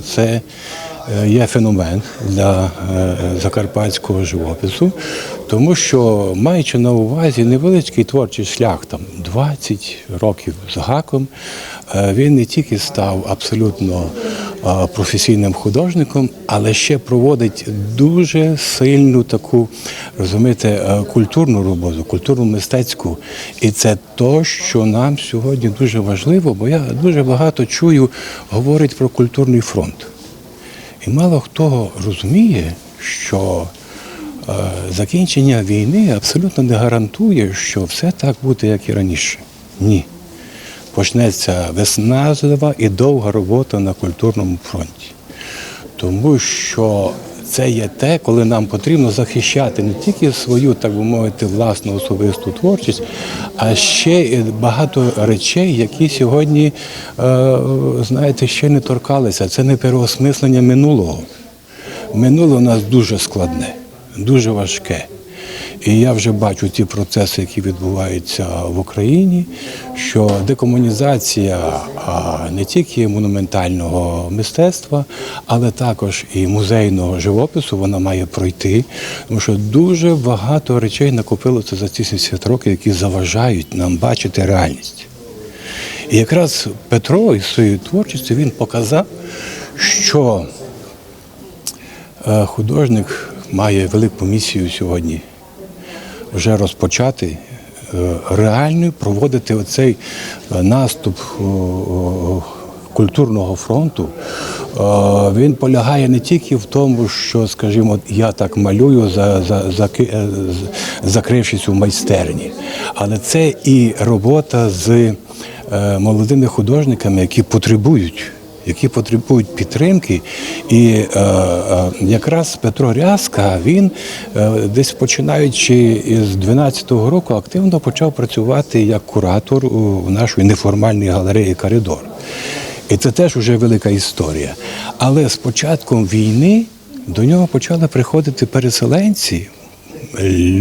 Це е, є феномен для е, закарпатського живопису, тому що, маючи на увазі невеличкий творчий шлях, там 20 років з гаком, е, він не тільки став абсолютно професійним художником, але ще проводить дуже сильну таку, розумієте, е, культурну роботу, культурну мистецьку. І це то, що нам сьогодні дуже важливо, бо я дуже багато чую, говорить про культурний фронт. І мало хто розуміє, що е, закінчення війни абсолютно не гарантує, що все так буде, як і раніше. Ні. Почнеться виснажлива і довга робота на культурному фронті. Тому що це є те, коли нам потрібно захищати не тільки свою, так би мовити, власну особисту творчість, а ще багато речей, які сьогодні, е, знаєте, ще не торкалися. Це не переосмислення минулого. Минуле у нас дуже складне, дуже важке. І я вже бачу ті процеси, які відбуваються в Україні, що декомунізація не тільки монументального мистецтва, але також і музейного живопису вона має пройти, тому що дуже багато речей накопилося за ці 70 років, які заважають нам бачити реальність. І якраз Петро із своєю творчістю він показав, що е, художник має велику місію сьогодні вже розпочати е, реально проводити оцей е, наступ о, культурного фронту. Е, Він полягає не тільки в тому, що, скажімо, я так малюю, за, за, е, закрившись у майстерні, але це і робота з е, молодими художниками, які потребують які потребують підтримки. І е, е, якраз Петро Рязка, він е, десь починаючи з 12-го року активно почав працювати як куратор у нашої неформальній галереї Коридор. І це теж вже велика історія. Але з початком війни до нього почали приходити переселенці,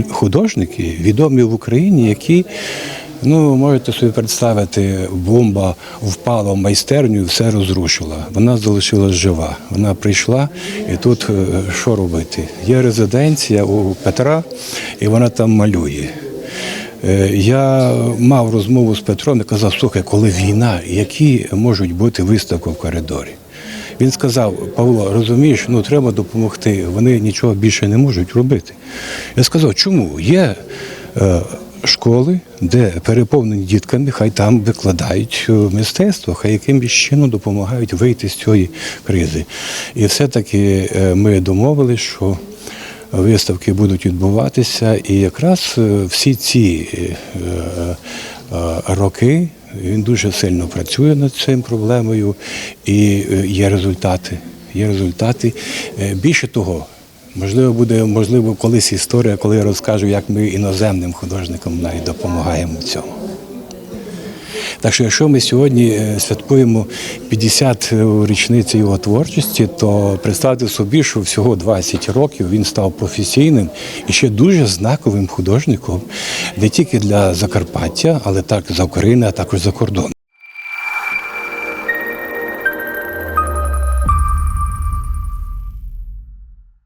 художники, відомі в Україні, які Ну, можете собі представити, бомба впала в майстерню і все розрушила. Вона залишилась жива. Вона прийшла, і тут е, що робити? Є резиденція у Петра, і вона там малює. Е, Я мав розмову з Петром і казав, слухай, коли війна, які можуть бути виставки в коридорі? Він сказав: Павло, розумієш, ну треба допомогти. Вони нічого більше не можуть робити. Я сказав, чому? Є е, школи, де переповнені дітками, хай там викладають е, мистецтво, хай якимось чином допомагають вийти з цієї кризи. І все-таки е, ми домовилися, що виставки будуть відбуватися, і якраз е, всі ці роки він дуже сильно працює над цим проблемою, і є результати. Є результати. Більше того, можливо, буде можливо колись історія, коли я розкажу, як ми іноземним художникам навіть допомагаємо цьому. Так що, якщо ми сьогодні е, святкуємо 50 річниці його творчості, то представте собі, що всього 20 років він став професійним і ще дуже знаковим художником не тільки для Закарпаття, але так за України, а також за кордон.